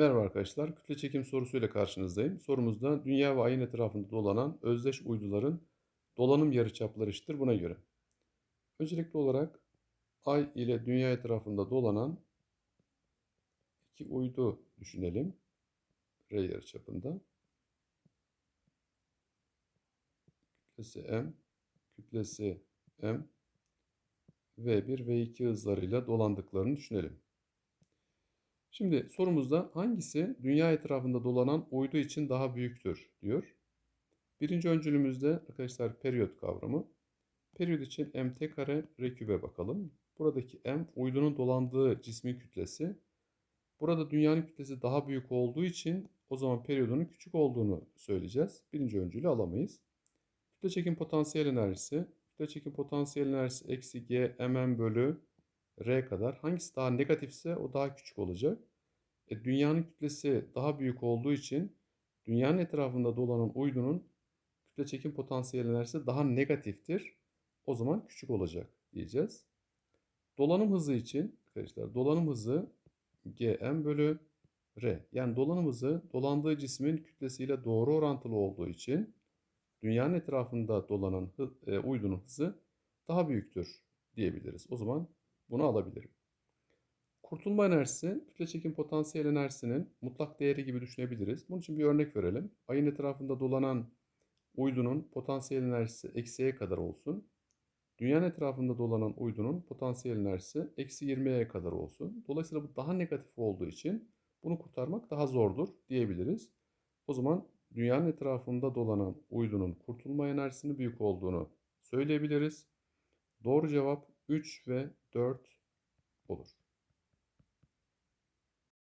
Merhaba arkadaşlar. Kütle çekim sorusuyla karşınızdayım. Sorumuzda dünya ve ayın etrafında dolanan özdeş uyduların dolanım yarıçapları eşittir buna göre. Öncelikli olarak ay ile dünya etrafında dolanan iki uydu düşünelim. R yarıçapında. Kütlesi m, kütlesi m, v1, v2 hızlarıyla dolandıklarını düşünelim. Şimdi sorumuzda hangisi dünya etrafında dolanan uydu için daha büyüktür diyor. Birinci öncülümüzde arkadaşlar periyot kavramı. Periyot için mt kare r kübe bakalım. Buradaki m uydunun dolandığı cismin kütlesi. Burada dünyanın kütlesi daha büyük olduğu için o zaman periyodunun küçük olduğunu söyleyeceğiz. Birinci öncülü alamayız. Kütle çekim potansiyel enerjisi. Kütle çekim potansiyel enerjisi eksi g mm bölü r kadar. Hangisi daha negatifse o daha küçük olacak. E, dünyanın kütlesi daha büyük olduğu için dünyanın etrafında dolanan uydunun kütle çekim potansiyel enerjisi daha negatiftir. O zaman küçük olacak diyeceğiz. Dolanım hızı için arkadaşlar dolanım hızı gm bölü r. Yani dolanım hızı dolandığı cismin kütlesiyle doğru orantılı olduğu için dünyanın etrafında dolanan e, uydunun hızı daha büyüktür diyebiliriz. O zaman bunu alabilirim. Kurtulma enerjisi, kütle çekim potansiyel enerjisinin mutlak değeri gibi düşünebiliriz. Bunun için bir örnek verelim. Ayın etrafında dolanan uydunun potansiyel enerjisi eksi e kadar olsun. Dünyanın etrafında dolanan uydunun potansiyel enerjisi eksi 20'ye kadar olsun. Dolayısıyla bu daha negatif olduğu için bunu kurtarmak daha zordur diyebiliriz. O zaman dünyanın etrafında dolanan uydunun kurtulma enerjisinin büyük olduğunu söyleyebiliriz. Doğru cevap 3 ve 4 olur.